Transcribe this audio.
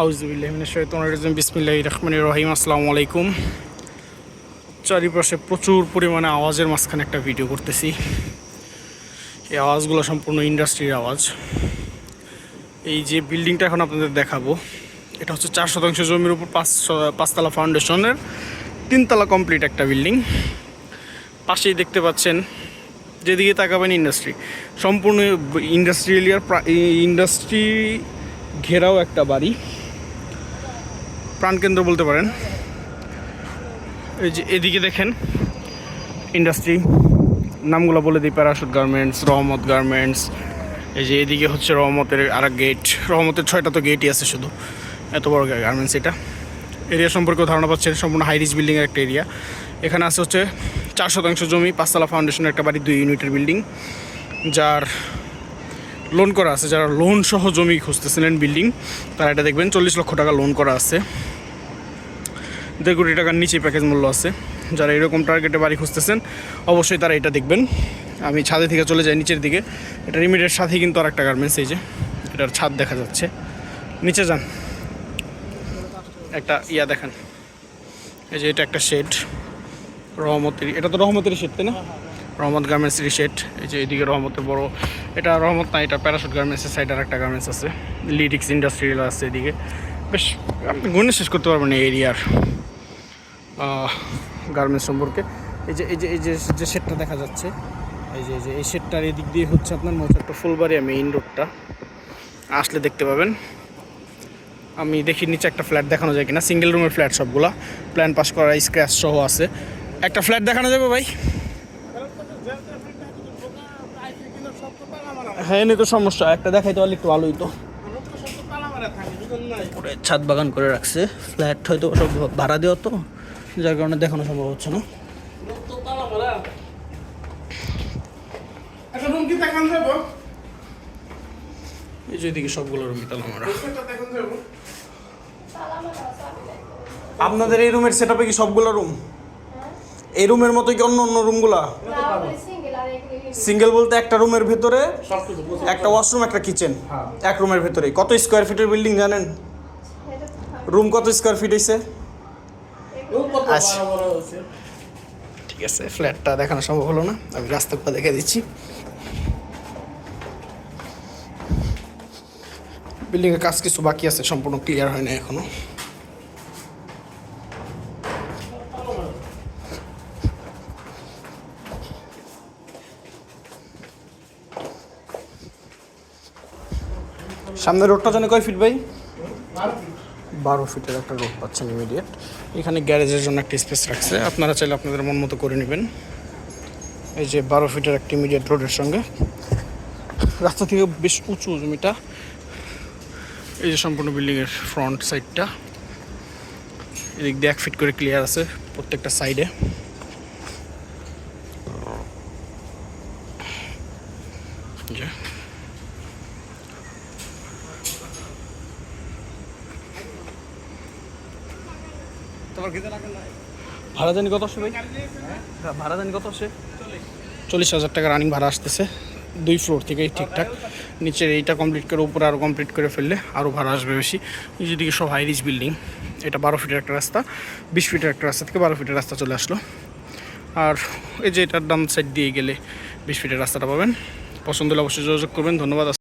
আউজবিল্লাহিম বিসমিল্লাহ রহমান রহিম। আসসালামু আলাইকুম। চারিপাশে প্রচুর পরিমাণে আওয়াজের মাঝখানে একটা ভিডিও করতেছি। এই আওয়াজগুলো সম্পূর্ণ ইন্ডাস্ট্রির আওয়াজ। এই যে বিল্ডিংটা এখন আপনাদের দেখাবো, এটা হচ্ছে চার শতাংশ জমির উপর পাঁচ পাঁচতলা ফাউন্ডেশনের তিনতলা কমপ্লিট একটা বিল্ডিং পাশেই দেখতে পাচ্ছেন, যেদিকে তাকাবেন ইন্ডাস্ট্রি সম্পূর্ণ ইন্ডাস্ট্রিয়াল ইন্ডাস্ট্রি ঘেরাও একটা বাড়ি। প্রাণকেন্দ্র বলতে পারেন। এই যে এদিকে দেখেন ইন্ডাস্ট্রি নামগুলো বলে দিই প্যারাশুট গার্মেন্টস রহমত গার্মেন্টস এই যে এদিকে হচ্ছে রহমতের আর গেট রহমতের ছয়টা তো গেটই আছে শুধু, এত বড় গার্মেন্টস এটা। এরিয়া সম্পর্কে ধারণা পাচ্ছেন, সম্পূর্ণ হাই রিচ বিল্ডিংয়ের একটা এরিয়া এখানে আছে হচ্ছে চার শতাংশ জমি, পাঁচতলা ফাউন্ডেশনের একটা বাড়ি, দুই ইউনিটের বিল্ডিং যার লোন করা আছে, যারা লোন সহ জমি খুঁজতেছিলেন বিল্ডিং তারা এটা দেখবেন, চল্লিশ লক্ষ টাকা লোন করা আছে। দেড় কোটি টাকার নিচে প্যাকেজ মূল্য আছে। যারা এরকম টার্গেটে বাড়ি খুঁজতেছেন, অবশ্যই তারা এটা দেখবেন। আমি ছাদে থেকে চলে যাই নিচের দিকে। এটা রিমিটের সাথেই কিন্তু আর একটা গার্মেন্টস এই যে, এটার ছাদ দেখা যাচ্ছে। নিচে যান। একটা ইয়া দেখেন। এই যে এটা একটা শেড রহমতের, এটা তো রহমতের শেড তাই না? রহমত গার্মেন্টসের শেড এই যে এদিকে রহমতের বড়, এটা রহমত না, এটা প্যারাশুট গার্মেন্টসের সাইড আর একটা গার্মেন্টস আছে। লিডিক্স ইন্ডাস্ট্রিয়াল আছে এদিকে। বেশ, আপনি গুণে শেষ করতে পারবেন এই এরিয়ার গার্মেন্টস সম্পর্কে। এই যে এই যে এই যে যে শেডটা দেখা যাচ্ছে, এই যে এই যে, এই শেডটার এদিক দিয়ে হচ্ছে আপনার মৌচারটা ফুলবাড়িয়া মেইন রোডটা আসলে দেখতে পাবেন। আমি দেখি নিচে একটা ফ্ল্যাট দেখানো যায় কিনা। সিঙ্গেল রুমের ফ্ল্যাট সবগুলা। প্ল্যান পাস করা স্ক্র্যাচ সহ আছে। একটা ফ্ল্যাট দেখানো যাবে ভাই? হ্যাঁ এনে তো সমস্যা। একটা দেখাই তাহলে একটু ভালোই তো ছাদ বাগান করে রাখছে। ফ্ল্যাট হয়তো সব ভাড়া দেওয়া তো যার কারণে দেখানো সম্ভব হচ্ছে না। এই যে এদিকে সবগুলো রুমই তালা মারা আপনাদের এই রুমের সেট কি সবগুলো রুম এই রুমের মতো কি অন্য অন্য রুমগুলা? সিঙ্গেল বলতে একটা রুমের ভেতরে একটা ওয়াশরুম একটা কিচেন এক রুমের ভেতরে কত স্কোয়ার ফিটের বিল্ডিং জানেন? রুম কত স্কোয়ার ফিট হয়েছে আচ্ছা। ঠিক আছে ফ্ল্যাটটা দেখানো সম্ভব হলো না। আমি রাস্তাটা দেখে দিচ্ছি। বিল্ডিংয়ের কাজ কিছু বাকি আছে সম্পূর্ণ ক্লিয়ার হয় না এখনও। সামনের রোডটা জানে কয় ফিট ভাই? বারো ফিটের একটা রোড পাচ্ছেন ইমিডিয়েট এখানে গ্যারেজের জন্য একটা স্পেস রাখছে। আপনারা চাইলে আপনাদের মন মতো করে নেবেন। এই যে বারো ফিটের একটা ইমিডিয়েট রোডের সঙ্গে। রাস্তা থেকে বেশ উঁচু জমিটা। এই যে সম্পূর্ণ বিল্ডিংয়ের ফ্রন্ট সাইডটা এদিক দিয়ে এক ফিট করে ক্লিয়ার আছে প্রত্যেকটা সাইডে ভাড়া জানি কত আসে ভাই? ভাড়া জানি কত আসে? চল্লিশ হাজার টাকা রানিং ভাড়া আসতেছে। দুই ফ্লোর থেকেই ঠিকঠাক। নিচের এইটা কমপ্লিট করে উপরে আরও কমপ্লিট করে ফেললে আরও ভাড়া আসবে বেশি। যেদিকে সব হাই রিচ বিল্ডিং এটা বারো ফিটের একটা রাস্তা বিশ ফিটের একটা রাস্তা থেকে বারো ফিটের রাস্তা চলে আসলো। আর এই যে এটার ডান সাইড দিয়ে গেলে বিশ ফিটের রাস্তাটা পাবেন। পছন্দ হলে অবশ্যই যোগাযোগ করবেন। ধন্যবাদ।